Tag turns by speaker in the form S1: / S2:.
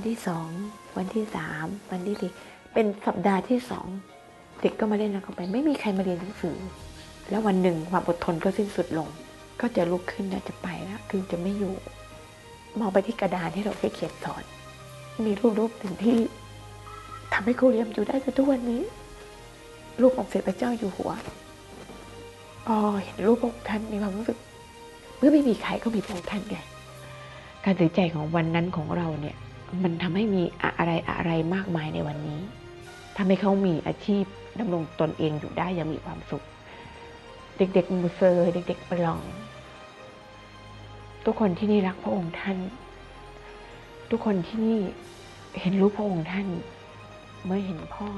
S1: ันที่สองวันที่สามวันที่สี่เป็นสัปดาห์ที่สองเด็กก็มาเล่นแล้วก็ไป ไม่มีใครมาเรียนหนังสือ แล้ววันหนึ่งความอดทนก็สิ้นสุดลง ก็จะลุกขึ้นแล้วจะไปแล้วคือจะไม่อยู่ มองไปที่กระดานที่เราเคยเขียนสอน มีรูปรูปหนึ่งที่ทำให้ครูเรียมอยู่ได้จนทุกวันนี้ รูปของเสด็จพระเจ้าอยู่หัวพอเห็นรูปพระองค์ท่านมีความรู้สึก เมื่อไม่มีใครก็มีพระองค์ท่านไงการตัดสินใจของวันนั้นของเราเนี่ย มันทำให้มีอะไรอะไรมากมายในวันนี้ทำให้เขามีอาชีพดำรงตนเองอยู่ได้อยังมีความสุข เด็กๆมูเซอร์เด็กๆประลอง ทุกคนที่นี่รักพระองค์ท่าน ทุกคนที่นี่เห็นรูปพระองค์ท่าน เมื่อเห็นพ่อ